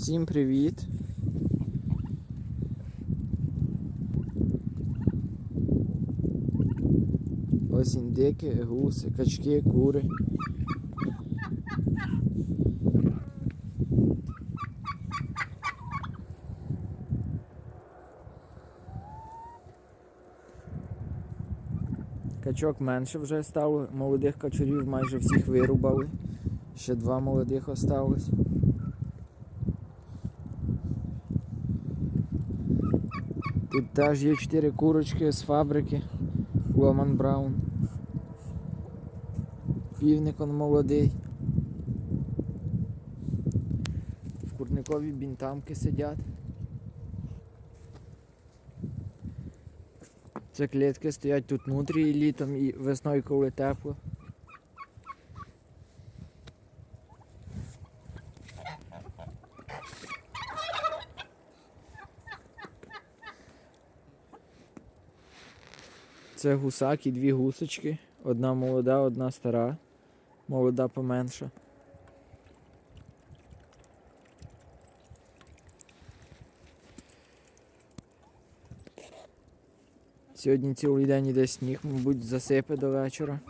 Всім привіт! Ось індики, гуси, качки, кури. Качок менше вже стало, молодих качурів майже всіх вирубали. Ще два молодих осталось. Тут теж є чотири курочки з фабрики Ломан Браун. Півник он молодий. В курникові бінтамки сидять. Це клітки стоять тут внутрі і літом, і весною, коли тепло. Це гусак і дві гусочки. Одна молода, одна стара. Молода поменша. Сьогодні цілий день іде сніг, мабуть, засипе до вечора.